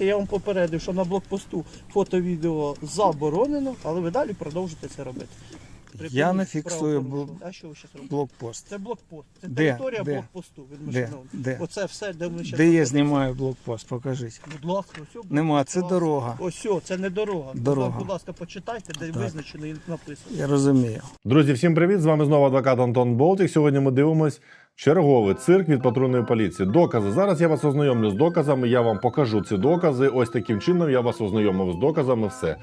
фіксуйте. Я вам попередив, що на блокпосту фото-відео заборонено, але ви далі продовжите це робити. Я не фіксую правопорушення. А що ви зараз робите? Блокпост. Це блокпост. Це Де? територія Де? блокпосту від Де? машини. Де? Оце все, де ми ще Де я знімаю блокпост? Покажіть. Будь ласка, ось. о, Нема, це дорога. Ось, о, це не дорога. Дорога. Будь ласка, почитайте, де визначено і написано. Я розумію. Друзі, всім привіт! З вами знову адвокат Антон Болтик. Сьогодні ми дивимось черговий цирк від патрульної поліції. Докази. Зараз я вас ознайомлю з доказами. Я вам покажу ці докази. Ось таким чином я вас ознайомив з доказами. Все.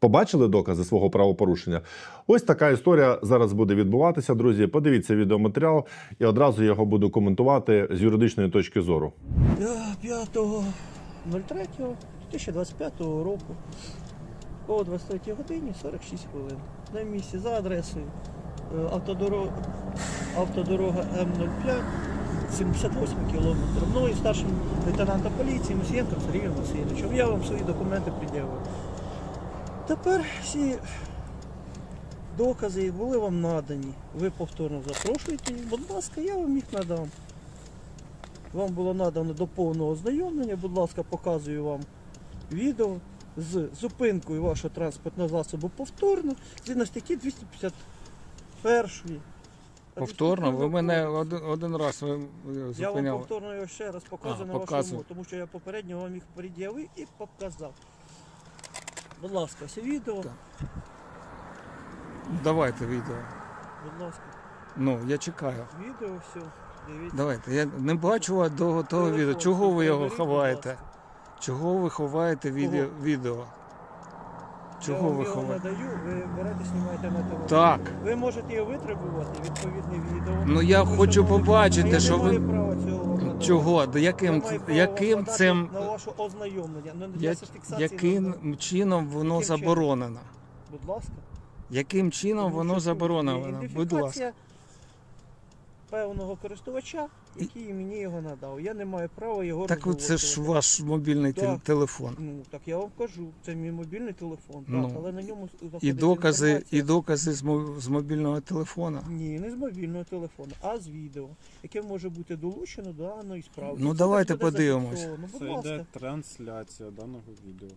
Побачили докази свого правопорушення? Ось така історія зараз буде відбуватися, друзі. Подивіться відеоматеріал, і одразу його буду коментувати з юридичної точки зору. 5.03.2025 року о 23 годині 46 хвилин. На місці за адресою е, автодорога, автодорога М05, 78 кілометр. Мною старшим лейтенантом поліції Мусієнком Сергієм Васильовичем. Я вам свої документи пред'явив. Тепер всі докази були вам надані. Ви повторно запрошуєте їх. Будь ласка, я вам їх надам. Вам було надано до повного ознайомлення. Будь ласка, показую вам відео з зупинкою вашого транспортного засобу повторно, згідно статті 251. Повторно, ви мене один, один раз ви е, Я вам повторно його ще раз показую А, на вашому, тому що я попередньо вам їх пред'явив і показав. Будь ласка, все відео. Так. Давайте відео. Будь ласка, Ну, я чекаю. відео, все. Дивіться. Давайте. Я не бачу вас до того відео. Чого ви його ховаєте? Чого ви ховаєте відео? відео? Чого я ви вам його ховаєте? надаю, ви берете, знімаєте на телефон. Так. Ви можете його витребувати, відповідне відео. Ну, я Тому хочу ви- побачити, я що не ви- маю права цього вам надавати. Чого? Да Я яким, маю право яким надати цим на ваше ознайомлення, не для я- фіксації яким чином воно Яким чином? заборонено? Будь ласка. Яким чином воно заборонено? Будь ідентифікація ласка. Певного користувача, який мені його надав. Я не маю права його Так це ж ваш мобільний Так. телефон. Ну, так я вам кажу, це мій мобільний телефон, Ну, так, але на ньому І докази, інформація. і докази з мо- з мобільного телефона. Ні, не з мобільного телефону, а з відео, яке може бути долучено до даної справи. Ну, Це давайте так буде подивимось. зафіксовано. Будь Це ласка. йде трансляція даного відео.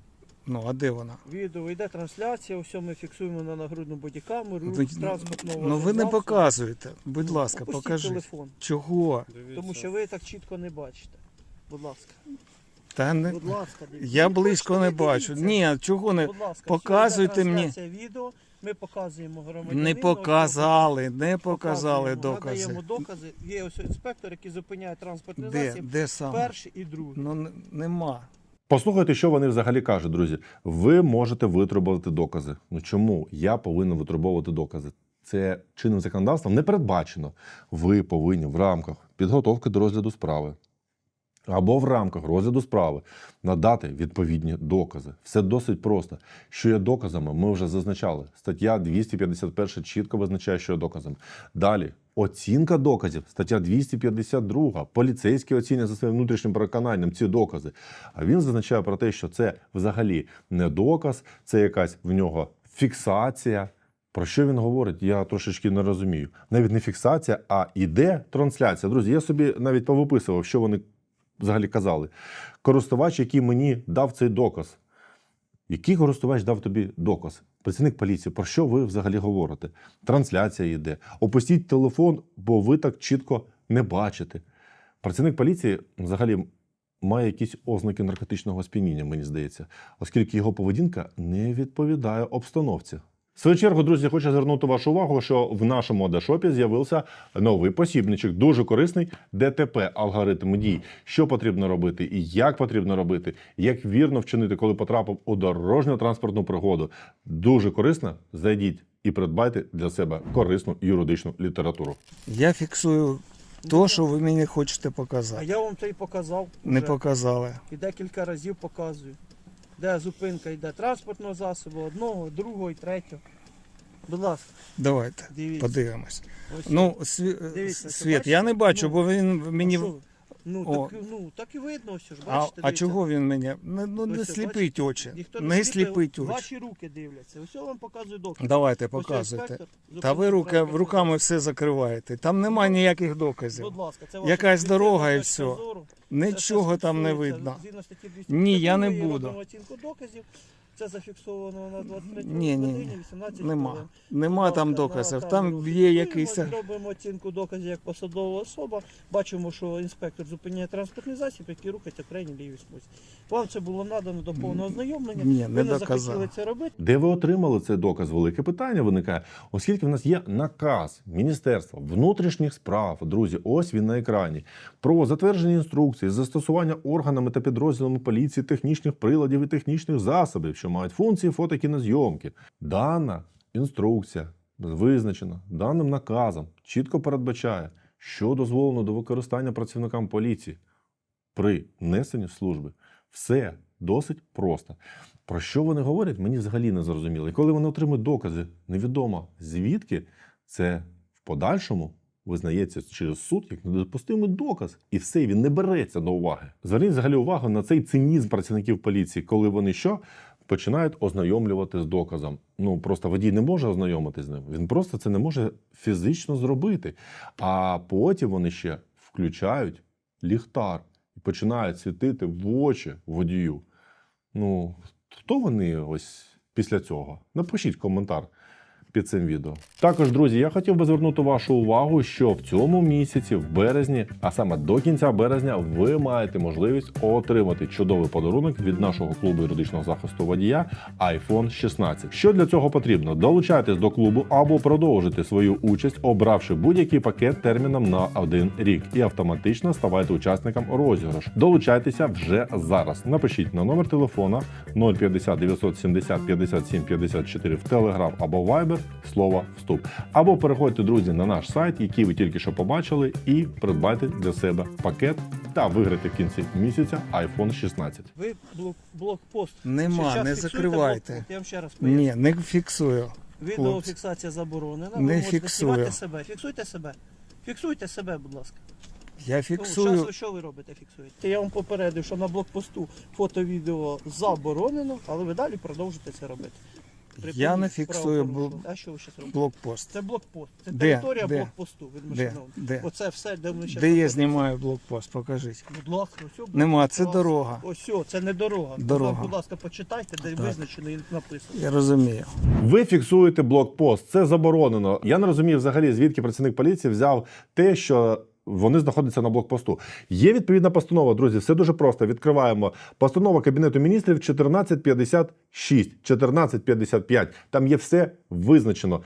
Ну, а де вона? Відео йде трансляція, усе ми фіксуємо на нагрудну бодікамеру, Ви, рух транспортного ну ви не засобу. показуєте. Будь Ну, ласка, опустіть покажіть. телефон, Чого? Дивіться. тому що ви так чітко не бачите. Будь ласка. Та не Будь ласка, дивіться. я Ну, близько не бачу. Ні, чого не Будь ласка, показуйте все, мені. трансляція відео, ми показуємо громадянину. не показали, не показали докази. Надаємо докази. Є ось інспектор, який зупиняє транспортний Де? засіб. Де саме? Перший і другий. Ну н- нема. Послухайте, що вони взагалі кажуть, друзі. Ви можете витребувати докази. Ну чому я повинен витребовувати докази? Це чинним законодавством не передбачено. Ви повинні в рамках підготовки до розгляду справи або в рамках розгляду справи надати відповідні докази. Все досить просто. Що є доказами, ми вже зазначали. Стаття 251 чітко визначає, що є доказами. Далі. Оцінка доказів, стаття 252. Поліцейські оцінює за своїм внутрішнім переконанням ці докази. А він зазначає про те, що це взагалі не доказ, це якась в нього фіксація. Про що він говорить, я трошечки не розумію. Навіть не фіксація, а іде трансляція. Друзі, я собі навіть повиписував, що вони взагалі казали. Користувач, який мені дав цей доказ. Який користувач дав тобі доказ? Працівник поліції, про що ви взагалі говорите? Трансляція йде. Опустіть телефон, бо ви так чітко не бачите. Працівник поліції взагалі має якісь ознаки наркотичного сп'яніння, мені здається, оскільки його поведінка не відповідає обстановці. В свою чергу, друзі, хочу звернути вашу увагу, що в нашому Адашопі з'явився новий посібничок, дуже корисний ДТП алгоритм дій. Що потрібно робити і як потрібно робити, як вірно вчинити, коли потрапив у дорожню транспортну пригоду. Дуже корисно. Зайдіть і придбайте для себе корисну юридичну літературу. Я фіксую то, що ви мені хочете показати. А я вам це і показав. Не вже. показали. І декілька разів показую. Де зупинка йде транспортного засобу, одного, другого і третього. Будь ласка, Давайте дивіться. подивимось. Ось. Ну, сві... Дивіться, світ, бачите? я не бачу, Ну, бо він А мені що ви? Ну, О. так, ну, так і видно, все ж, А, бачите, а дивіться. чого він мене? Не, ну, не Ось, сліпить бачите, очі. Ніхто Не сліпить, сліпить очі. Ваші руки дивляться. Ось я вам показую доказ. Давайте, Ось показуйте. інспектор Та ви руки, транспортний руками все закриваєте. Там немає ніяких доказів. Будь ласка, це ваша Якась суб'єктивна дорога і точка все. зору. Це Нічого там не стосується видно. згідно статті Ні, я не буду. робимо оцінку доказів. Це зафіксовано на 23 Ні, ні, годині, 18 Нема. Нема там доказів. Там є якийсь. Робимо оцінку доказів як посадова особа. Бачимо, що інспектор зупиняє транспортний засіб, який рухається в крайній лівій смузі. Вам це було надано до повного ознайомлення. Ні, Ви не не доказав. захотіли це робити. Де ви отримали цей доказ? Велике питання виникає, оскільки в нас є наказ Міністерства внутрішніх справ, друзі, ось він на екрані, про затвердження інструкції застосування органами та підрозділами поліції технічних приладів і технічних засобів, що мають функції фотокінозйомки. Дана інструкція визначена даним наказом, чітко передбачає, що дозволено до використання працівникам поліції при несенні служби. Все досить просто. Про що вони говорять, мені взагалі не зрозуміло. І коли вони отримують докази, невідомо звідки, це в подальшому визнається через суд як недопустимий доказ. І все, він не береться до уваги. Зверніть взагалі увагу на цей цинізм працівників поліції, коли вони що? Починають ознайомлювати з доказом. Ну просто водій не може ознайомитись з ним. Він просто це не може фізично зробити. А потім вони ще включають ліхтар і починають світити в очі водію. Ну, хто вони ось після цього? Напишіть коментар під цим відео. Також, друзі, я хотів би звернути вашу увагу, що в цьому місяці, в березні, а саме до кінця березня, ви маєте можливість отримати чудовий подарунок від нашого клубу юридичного захисту водія iPhone 16. Що для цього потрібно? Долучайтесь до клубу або продовжити свою участь, обравши будь-який пакет терміном на один рік, і автоматично ставайте учасником розіграшу. Долучайтеся вже зараз. Напишіть на номер телефона 050 970 57 54 в Telegram або Viber слово вступ. Або переходьте, друзі, на наш сайт, який ви тільки що побачили, і придбайте для себе пакет та виграти в кінці місяця iPhone 16. Ви блок, блокпост. Нема, Щас не закривайте. блокпост. Я вам ще раз поясню. Ні, не фіксую. Відеофіксація заборонена. Не ви можете фіксую. знімати себе. Фіксуйте себе. Фіксуйте себе, будь ласка. Я Ну, фіксую. щас ви що ви робите? Фіксуєте. Я вам попередив, що на блокпосту фото-відео заборонено, але ви далі продовжуєте це робити. Я не фіксую бл- А що ви зараз робите? блокпост. Це блокпост. Це Де? територія Де? блокпосту. Де? Де? Оце все, де ми зараз. Де я знімаю блокпост? Покажіть. Будь ласка, ось блокпост. Нема, це ласка. дорога. Ось все, це не дорога. Дорога. Будь ласка, почитайте, де Так. визначено і написано. Я розумію. Ви фіксуєте блокпост. Це заборонено. Я не розумію взагалі, звідки працівник поліції взяв те, що. Вони знаходяться на блокпосту. Є відповідна постанова, друзі. Все дуже просто. Відкриваємо постанова Кабінету міністрів 1456, 1455. Там є все визначено.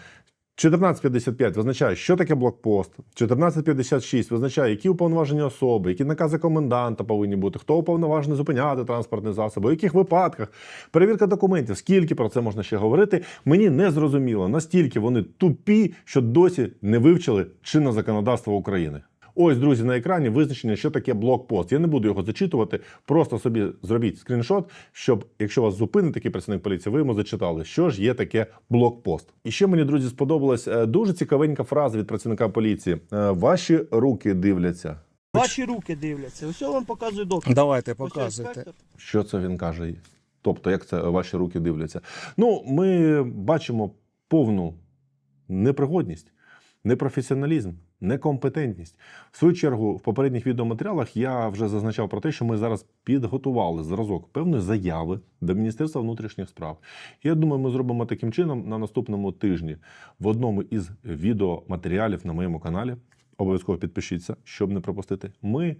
1455 визначає, що таке блокпост. 1456 визначає, які уповноважені особи, які накази коменданта повинні бути, хто уповноважений зупиняти транспортні засоби, у яких випадках, перевірка документів, скільки про це можна ще говорити. Мені не зрозуміло, настільки вони тупі, що досі не вивчили чинне законодавство України. Ось, друзі, на екрані визначення, що таке блокпост. Я не буду його зачитувати. Просто собі зробіть скріншот, щоб, якщо вас зупинить такий працівник поліції, ви йому зачитали, що ж є таке блокпост. І ще мені, друзі, сподобалась е, дуже цікавенька фраза від працівника поліції. Е, Ваші руки дивляться. Ваші руки дивляться. Ось я вам показую доказ. Давайте, показуйте. Що це він каже? Тобто, як це ваші руки дивляться? Ну, ми бачимо повну непригодність, непрофесіоналізм, некомпетентність. В свою чергу, в попередніх відеоматеріалах я вже зазначав про те, що ми зараз підготували зразок певної заяви до Міністерства внутрішніх справ. І я думаю, ми зробимо таким чином на наступному тижні в одному із відеоматеріалів на моєму каналі. Обов'язково підпишіться, щоб не пропустити. Ми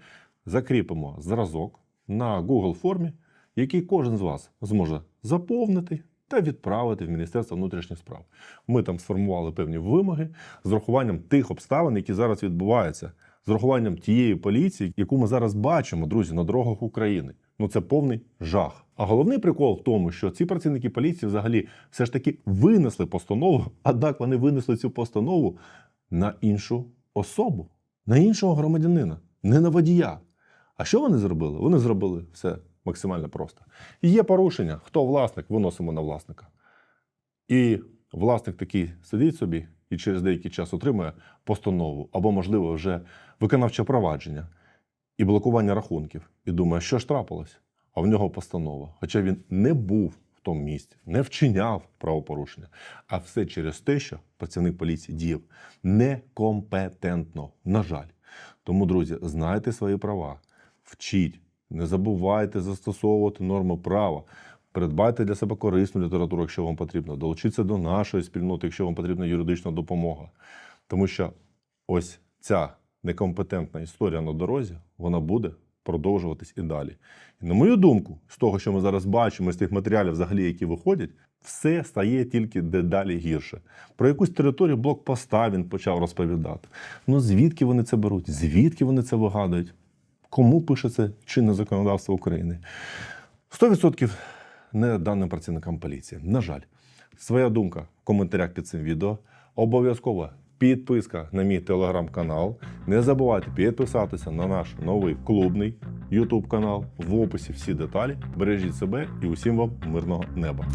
закріпимо зразок на Google формі, який кожен з вас зможе заповнити та відправити в Міністерство внутрішніх справ. Ми там сформували певні вимоги з урахуванням тих обставин, які зараз відбуваються, з урахуванням тієї поліції, яку ми зараз бачимо, друзі, на дорогах України. Ну це повний жах. А головний прикол в тому, що ці працівники поліції взагалі все ж таки винесли постанову, однак вони винесли цю постанову на іншу особу, на іншого громадянина, не на водія. А що вони зробили? Вони зробили все максимально просто. Є порушення, хто власник, виносимо на власника. І власник такий сидить собі і через деякий час отримує постанову або, можливо, вже виконавче провадження. і блокування рахунків. І думає, що ж трапилось? А в нього постанова. Хоча він не був в тому місці, не вчиняв правопорушення. А все через те, що працівник поліції діяв некомпетентно. На жаль. Тому, друзі, знайте свої права, вчіть, не забувайте застосовувати норми права. Придбайте для себе корисну літературу, якщо вам потрібно. Долучіться до нашої спільноти, якщо вам потрібна юридична допомога. Тому що ось ця некомпетентна історія на дорозі, вона буде продовжуватись і далі. І на мою думку, з того, що ми зараз бачимо, з тих матеріалів, взагалі, які виходять, все стає тільки дедалі гірше. Про якусь територію блокпоста він почав розповідати. Ну звідки вони це беруть? Звідки вони це вигадують? Кому пише це чинне законодавство України? 100% не даним працівникам поліції. На жаль, своя думка в коментарях під цим відео. Обов'язково підписка на мій телеграм-канал. Не забувайте підписатися на наш новий клубний YouTube канал. В описі всі деталі. Бережіть себе і усім вам мирного неба.